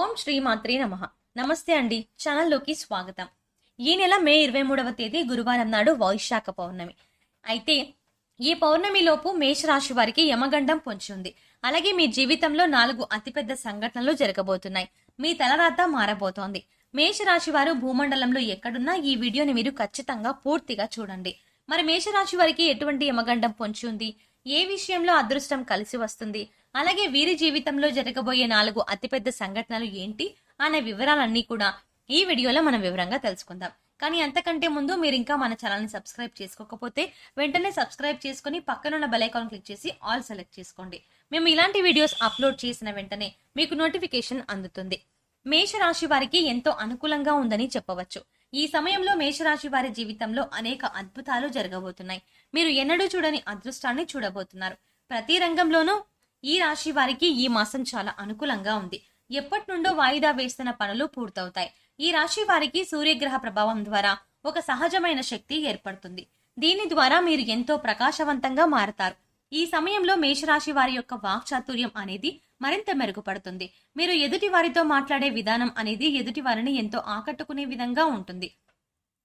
ఓం శ్రీమాత్రే నమ. నమస్తే అండి. ఛానల్లోకి స్వాగతం. ఈ నెల మే ఇరవై మూడవ తేదీ గురువారం నాడు వైశాఖ పౌర్ణమి. అయితే ఈ పౌర్ణమిలోపు మేషరాశి వారికి యమగండం పొంచి ఉంది. అలాగే మీ జీవితంలో నాలుగు అతిపెద్ద సంఘటనలు జరగబోతున్నాయి. మీ తలరాత మారబోతోంది. మేషరాశి వారు భూమండలంలో ఎక్కడున్నా ఈ వీడియోని మీరు ఖచ్చితంగా పూర్తిగా చూడండి. మరి మేషరాశి వారికి ఎటువంటి యమగండం పొంచి ఉంది? ఏ విషయంలో అదృష్టం కలిసి వస్తుంది? అలాగే వీరి జీవితంలో జరగబోయే నాలుగు అతిపెద్ద సంఘటనలు ఏంటి అనే వివరాలన్నీ కూడా ఈ వీడియోలో మనం వివరంగా తెలుసుకుందాం. కానీ అంతకంటే ముందు మీరు ఇంకా మన ఛానల్ని సబ్స్క్రైబ్ చేసుకోకపోతే వెంటనే సబ్స్క్రైబ్ చేసుకుని పక్కనున్న బెలైకాన్ క్లిక్ చేసి ఆల్ సెలెక్ట్ చేసుకోండి. మేము ఇలాంటి వీడియోస్ అప్లోడ్ చేసిన వెంటనే మీకు నోటిఫికేషన్ అందుతుంది. మేషరాశి వారికి ఎంతో అనుకూలంగా ఉందని చెప్పవచ్చు. ఈ సమయంలో మేషరాశి వారి జీవితంలో అనేక అద్భుతాలు జరగబోతున్నాయి. మీరు ఎన్నడూ చూడని అదృష్టాన్ని చూడబోతున్నారు. ప్రతి రంగంలోనూ ఈ రాశి వారికి ఈ మాసం చాలా అనుకూలంగా ఉంది. ఎప్పటి నుండో వాయిదా వేస్తున్న పనులు పూర్తవుతాయి. ఈ రాశి వారికి సూర్యగ్రహ ప్రభావం ద్వారా ఒక సహజమైన శక్తి ఏర్పడుతుంది. దీని ద్వారా మీరు ఎంతో ప్రకాశవంతంగా మారతారు. ఈ సమయంలో మేషరాశి వారి యొక్క వాక్చాతుర్యం అనేది మరింత మెరుగుపడుతుంది. మీరు ఎదుటి వారితో మాట్లాడే విధానం అనేది ఎదుటి వారిని ఎంతో ఆకట్టుకునే విధంగా ఉంటుంది.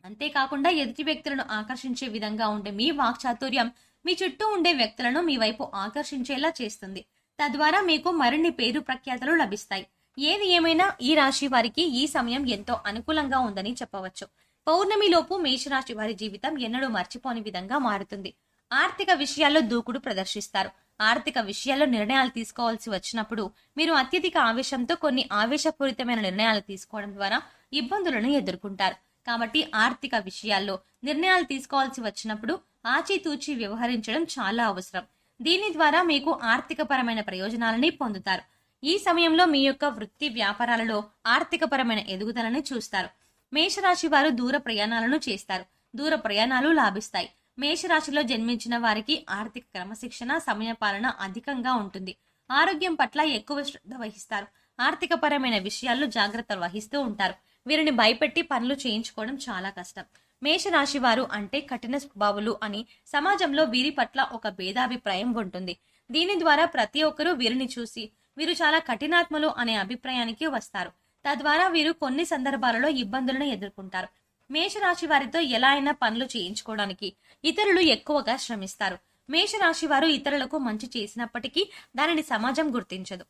అంతేకాకుండా ఎదుటి వ్యక్తులను ఆకర్షించే విధంగా ఉండే మీ వాక్చాతుర్యం మీ చుట్టూ ఉండే వ్యక్తులను మీ వైపు ఆకర్షించేలా చేస్తుంది. తద్వారా మీకు మరిన్ని పేరు ప్రఖ్యాతలు లభిస్తాయి. ఏది ఏమైనా ఈ రాశి వారికి ఈ సమయం ఎంతో అనుకూలంగా ఉందని చెప్పవచ్చు. పౌర్ణమిలోపు మేషరాశి వారి జీవితం ఎన్నడూ మర్చిపోని విధంగా మారుతుంది. ఆర్థిక విషయాల్లో దూకుడు ప్రదర్శిస్తారు. ఆర్థిక విషయాల్లో నిర్ణయాలు తీసుకోవాల్సి వచ్చినప్పుడు మీరు అత్యధిక ఆవేశంతో కొన్ని ఆవేశపూరితమైన నిర్ణయాలు తీసుకోవడం ద్వారా ఇబ్బందులను ఎదుర్కొంటారు. కాబట్టి ఆర్థిక విషయాల్లో నిర్ణయాలు తీసుకోవాల్సి వచ్చినప్పుడు ఆచితూచి వ్యవహరించడం చాలా అవసరం. దీని ద్వారా మీకు ఆర్థికపరమైన ప్రయోజనాలని పొందుతారు. ఈ సమయంలో మీ యొక్క వృత్తి వ్యాపారాలలో ఆర్థికపరమైన ఎదుగుదలని చూస్తారు. మేషరాశి వారు దూర ప్రయాణాలను చేస్తారు. దూర ప్రయాణాలు లాభిస్తాయి. మేషరాశిలో జన్మించిన వారికి ఆర్థిక క్రమశిక్షణ సమయపాలన అధికంగా ఉంటుంది. ఆరోగ్యం పట్ల ఎక్కువ శ్రద్ధ వహిస్తారు. ఆర్థికపరమైన విషయాల్లో జాగ్రత్తలు వహిస్తూ ఉంటారు. వీరిని భయపెట్టి పనులు చేయించుకోవడం చాలా కష్టం. మేషరాశి వారు అంటే కఠిన స్వభావులు అని సమాజంలో వీరి పట్ల ఒక భేదాభిప్రాయం ఉంటుంది. దీని ద్వారా ప్రతి ఒక్కరూ వీరిని చూసి వీరు చాలా కఠినాత్మలు అనే అభిప్రాయానికి వస్తారు. తద్వారా వీరు కొన్ని సందర్భాలలో ఇబ్బందులను ఎదుర్కొంటారు. మేషరాశి వారితో ఎలా అయినా పనులు చేయించుకోవడానికి ఇతరులు ఎక్కువగా శ్రమిస్తారు. మేషరాశి వారు ఇతరులకు మంచి చేసినప్పటికీ దానిని సమాజం గుర్తించదు.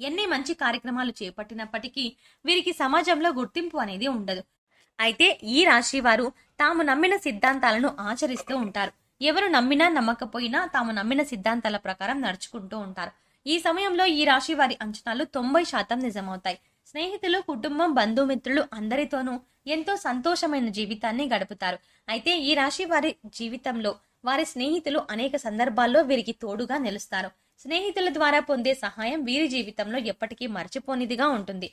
ఎన్ని మంచి కార్యక్రమాలు చేపట్టినప్పటికీ వీరికి సమాజంలో గుర్తింపు అనేది ఉండదు. అయితే ఈ రాశి వారు తాము నమ్మిన సిద్ధాంతాలను ఆచరిస్తూ ఉంటారు. ఎవరు నమ్మినా నమ్మకపోయినా తాము నమ్మిన సిద్ధాంతాల ప్రకారం నడుచుకుంటూ ఉంటారు. ఈ సమయంలో ఈ రాశి వారి అంచనాలు తొంభై శాతం నిజమవుతాయి. స్నేహితులు కుటుంబం బంధుమిత్రులు అందరితోనూ ఎంతో సంతోషమైన జీవితాన్ని గడుపుతారు. అయితే ఈ రాశి వారి జీవితంలో వారి స్నేహితులు అనేక సందర్భాల్లో వీరికి తోడుగా నిలుస్తారు. స్నేహితుల ద్వారా పొందే సహాయం వీరి జీవితంలో ఎప్పటికీ మర్చిపోనిదిగా ఉంటుంది.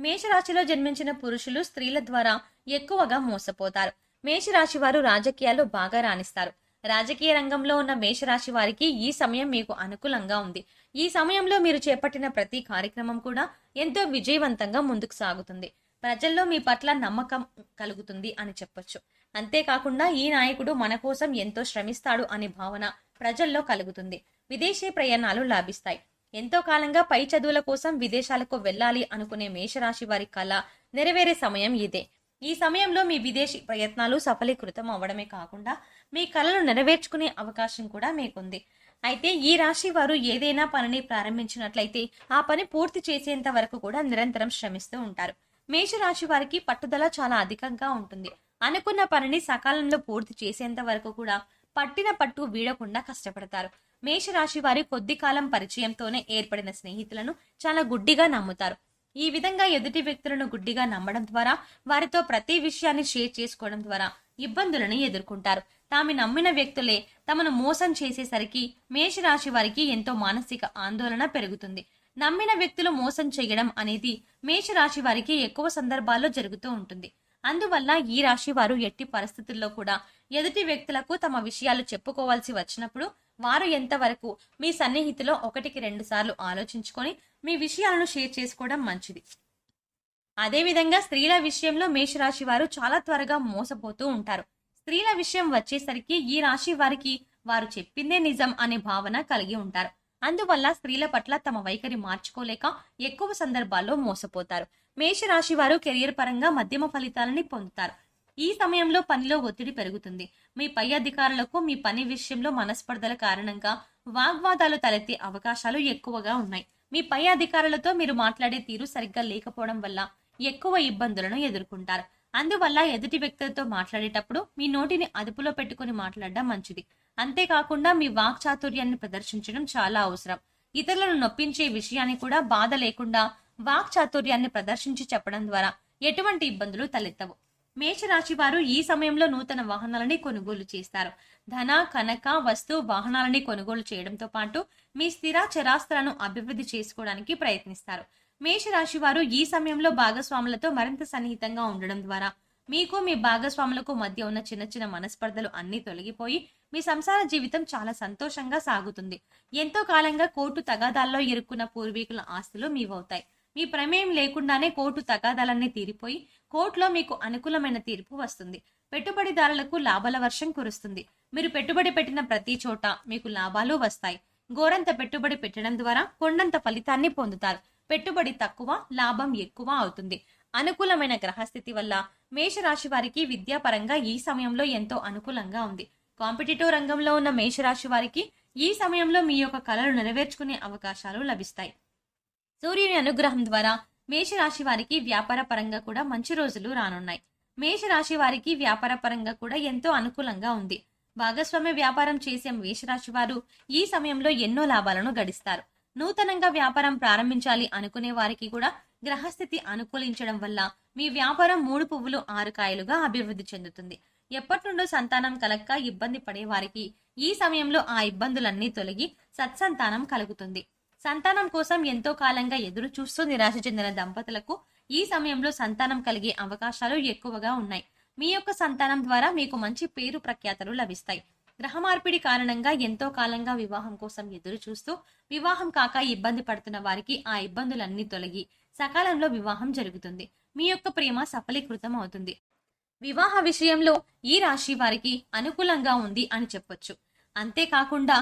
మేషరాశిలో జన్మించిన పురుషులు స్త్రీల ద్వారా ఎక్కువగా మోసపోతారు. మేషరాశి వారు రాజకీయాల్లో బాగా రాణిస్తారు. రాజకీయ రంగంలో ఉన్న మేషరాశి వారికి ఈ సమయం మీకు అనుకూలంగా ఉంది. ఈ సమయంలో మీరు చేపట్టిన ప్రతి కార్యక్రమం కూడా ఎంతో విజయవంతంగా ముందుకు సాగుతుంది. ప్రజల్లో మీ పట్ల నమ్మకం కలుగుతుంది అని చెప్పొచ్చు. అంతేకాకుండా ఈ నాయకుడు మన కోసం ఎంతో శ్రమిస్తాడు అనే భావన ప్రజల్లో కలుగుతుంది. విదేశీ ప్రయాణాలు లాభిస్తాయి. ఎంతో కాలంగా పై చదువుల కోసం విదేశాలకు వెళ్ళాలి అనుకునే మేషరాశి వారి కళ నెరవేరే సమయం ఇదే. ఈ సమయంలో మీ విదేశీ ప్రయత్నాలు సఫలీకృతం అవ్వడమే కాకుండా మీ కళను నెరవేర్చుకునే అవకాశం కూడా మీకుంది. అయితే ఈ రాశి వారు ఏదైనా పనిని ప్రారంభించినట్లయితే ఆ పని పూర్తి చేసేంత వరకు కూడా నిరంతరం శ్రమిస్తూ ఉంటారు. మేషరాశి వారికి పట్టుదల చాలా అధికంగా ఉంటుంది. అనుకున్న పనిని సకాలంలో పూర్తి చేసేంత వరకు కూడా పట్టిన పట్టు వీడకుండా కష్టపడతారు. మేషరాశి వారి కొద్ది కాలం పరిచయంతోనే ఏర్పడిన స్నేహితులను చాలా గుడ్డిగా నమ్ముతారు. ఈ విధంగా ఎదుటి వ్యక్తులను గుడ్డిగా నమ్మడం ద్వారా వారితో ప్రతి విషయాన్ని షేర్ చేసుకోవడం ద్వారా ఇబ్బందులను ఎదుర్కొంటారు. తాము నమ్మిన వ్యక్తులే తమను మోసం చేసేసరికి మేషరాశి వారికి ఎంతో మానసిక ఆందోళన పెరుగుతుంది. నమ్మిన వ్యక్తులు మోసం చేయడం అనేది మేషరాశి వారికి ఎక్కువ సందర్భాల్లో జరుగుతూ ఉంటుంది. అందువల్ల ఈ రాశి వారు ఎట్టి పరిస్థితుల్లో కూడా ఎదుటి వ్యక్తులకు తమ విషయాలు చెప్పుకోవాల్సి వచ్చినప్పుడు వారు ఎంతవరకు మీ సన్నిహితులో ఒకటికి రెండు సార్లు ఆలోచించుకొని మీ విషయాలను షేర్ చేసుకోవడం మంచిది. అదేవిధంగా స్త్రీల విషయంలో మేషరాశి వారు చాలా త్వరగా మోసపోతూ ఉంటారు. స్త్రీల విషయం వచ్చేసరికి ఈ రాశి వారికి వారు చెప్పిందే నిజం అనే భావన కలిగి ఉంటారు. అందువల్ల స్త్రీల పట్ల తమ వైఖరి మార్చుకోలేక ఎక్కువ సందర్భాల్లో మోసపోతారు. మేషరాశి వారు కెరియర్ పరంగా మధ్యమ ఫలితాలని పొందుతారు. ఈ సమయంలో పనిలో ఒత్తిడి పెరుగుతుంది. మీ పై అధికారులకు మీ పని విషయంలో మనస్పర్ధల కారణంగా వాగ్వాదాలు తలెత్తే అవకాశాలు ఎక్కువగా ఉన్నాయి. మీ పై అధికారులతో మీరు మాట్లాడే తీరు సరిగ్గా లేకపోవడం వల్ల ఎక్కువ ఇబ్బందులను ఎదుర్కొంటారు. అందువల్ల ఎదుటి వ్యక్తులతో మాట్లాడేటప్పుడు మీ నోటిని అదుపులో పెట్టుకుని మాట్లాడడం మంచిది. అంతేకాకుండా మీ వాక్ చాతుర్యాన్ని ప్రదర్శించడం చాలా అవసరం. ఇతరులను నొప్పించే విషయాన్ని కూడా బాధ లేకుండా వాక్ చాతుర్యాన్ని ప్రదర్శించి చెప్పడం ద్వారా ఎటువంటి ఇబ్బందులు తలెత్తవు. మేషరాశి వారు ఈ సమయంలో నూతన వాహనాలని కొనుగోలు చేస్తారు. ధన కనక వస్తు వాహనాలని కొనుగోలు చేయడంతో పాటు మీ స్థిర చరాస్తులను అభివృద్ధి చేసుకోవడానికి ప్రయత్నిస్తారు. మేషరాశి వారు ఈ సమయంలో భాగస్వాములతో మరింత సన్నిహితంగా ఉండడం ద్వారా మీకు మీ భాగస్వాములకు మధ్య ఉన్న చిన్న చిన్న మనస్పర్ధలు అన్ని తొలగిపోయి మీ సంసార జీవితం చాలా సంతోషంగా సాగుతుంది. ఎంతో కాలంగా కోర్టు తగాదాల్లో ఇరుక్కున్న పూర్వీకుల ఆస్తులు మీవవుతాయి. మీ ప్రమేయం లేకుండానే కోర్టు తగాదాలన్నీ తీరిపోయి కోర్టులో మీకు అనుకూలమైన తీర్పు వస్తుంది. పెట్టుబడిదారులకు లాభాల వర్షం కురుస్తుంది. మీరు పెట్టుబడి పెట్టిన ప్రతి చోట మీకు లాభాలు వస్తాయి. గోరంత పెట్టుబడి పెట్టడం ద్వారా కొండంత ఫలితాన్ని పొందుతారు. పెట్టుబడి తక్కువ లాభం ఎక్కువ అవుతుంది. అనుకూలమైన గ్రహస్థితి వల్ల మేషరాశి వారికి విద్యాపరంగా ఈ సమయంలో ఎంతో అనుకూలంగా ఉంది. కాంపిటేటివ్ రంగంలో ఉన్న మేషరాశి వారికి ఈ సమయంలో మీ యొక్క కళలు నెరవేర్చుకునే అవకాశాలు లభిస్తాయి. సూర్యుని అనుగ్రహం ద్వారా మేషరాశి వారికి వ్యాపార పరంగా కూడా మంచి రోజులు రానున్నాయి. మేషరాశి వారికి వ్యాపార పరంగా కూడా ఎంతో అనుకూలంగా ఉంది. భాగస్వామ్య వ్యాపారం చేసే మేషరాశి వారు ఈ సమయంలో ఎన్నో లాభాలను గడిస్తారు. నూతనంగా వ్యాపారం ప్రారంభించాలి అనుకునే వారికి కూడా గ్రహస్థితి అనుకూలించడం వల్ల మీ వ్యాపారం మూడు పువ్వులు ఆరు కాయలుగా అభివృద్ధి చెందుతుంది. ఎప్పటి నుండో సంతానం కలక్క ఇబ్బంది పడే వారికి ఈ సమయంలో ఆ ఇబ్బందులన్నీ తొలగి సత్సంతానం కలుగుతుంది. సంతానం కోసం ఎంతో కాలంగా ఎదురు చూస్తూ నిరాశ చెందిన దంపతులకు ఈ సమయంలో సంతానం కలిగే అవకాశాలు ఎక్కువగా ఉన్నాయి. మీ యొక్క సంతానం ద్వారా మీకు మంచి పేరు ప్రఖ్యాతలు లభిస్తాయి. గ్రహ మార్పిడి కారణంగా ఎంతో కాలంగా వివాహం కోసం ఎదురు చూస్తూ వివాహం కాక ఇబ్బంది పడుతున్న వారికి ఆ ఇబ్బందులన్నీ తొలగి సకాలంలో వివాహం జరుగుతుంది. మీ యొక్క ప్రేమ సఫలీకృతం అవుతుంది. వివాహ విషయంలో ఈ రాశి వారికి అనుకూలంగా ఉంది అని చెప్పొచ్చు. అంతేకాకుండా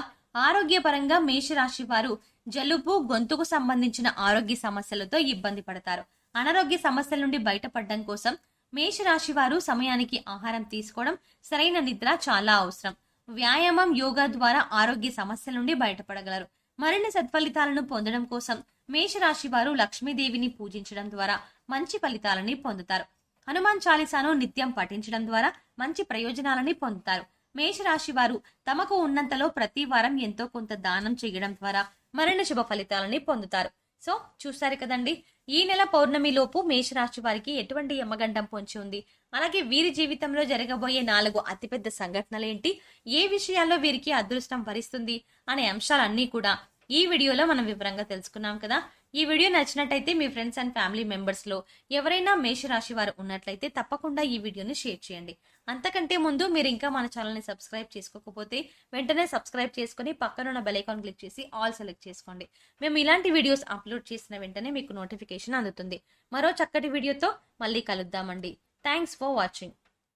ఆరోగ్యపరంగా మేషరాశి వారు జలుబు గొంతుకు సంబంధించిన ఆరోగ్య సమస్యలతో ఇబ్బంది పడతారు. అనారోగ్య సమస్యల నుండి బయటపడడం కోసం మేషరాశి వారు సమయానికి ఆహారం తీసుకోవడం సరైన నిద్ర చాలా అవసరం. వ్యాయామం యోగా ద్వారా ఆరోగ్య సమస్యల నుండి బయటపడగలరు. మరిన్ని సత్ఫలితాలను పొందడం కోసం మేషరాశి వారు లక్ష్మీదేవిని పూజించడం ద్వారా మంచి ఫలితాలని పొందుతారు. హనుమాన్ చాలీసాను నిత్యం పఠించడం ద్వారా మంచి ప్రయోజనాలని పొందుతారు. మేషరాశి వారు తమకు ఉన్నంతలో ప్రతి వారం ఎంతో కొంత దానం చేయడం ద్వారా మరిన్ని శుభ ఫలితాలని పొందుతారు. సో చూస్తారు కదండి? ఈ నెల పౌర్ణమి లోపు మేషరాశి వారికి ఎటువంటి యమగండం పొంచి ఉంది? అలాగే వీరి జీవితంలో జరగబోయే నాలుగు అతిపెద్ద సంఘటనలు ఏంటి ఏ విషయాల్లో వీరికి అదృష్టం భరిస్తుంది అనే అంశాలన్నీ కూడా ఈ వీడియోలో మనం వివరంగా తెలుసుకున్నాం కదా. ఈ వీడియో నచ్చినట్టయితే మీ ఫ్రెండ్స్ అండ్ ఫ్యామిలీ మెంబర్స్లో ఎవరైనా మేషరాశి వారు ఉన్నట్లయితే తప్పకుండా ఈ వీడియోని షేర్ చేయండి. అంతకంటే ముందు మీరు ఇంకా మన ఛానల్ని సబ్స్క్రైబ్ చేసుకోకపోతే వెంటనే సబ్స్క్రైబ్ చేసుకుని పక్కనున్న బెలైకాన్ క్లిక్ చేసి ఆల్ సెలెక్ట్ చేసుకోండి. మేము ఇలాంటి వీడియోస్ అప్లోడ్ చేసిన వెంటనే మీకు నోటిఫికేషన్ అందుతుంది. మరో చక్కటి వీడియోతో మళ్ళీ కలుద్దామండి. Thanks for watching.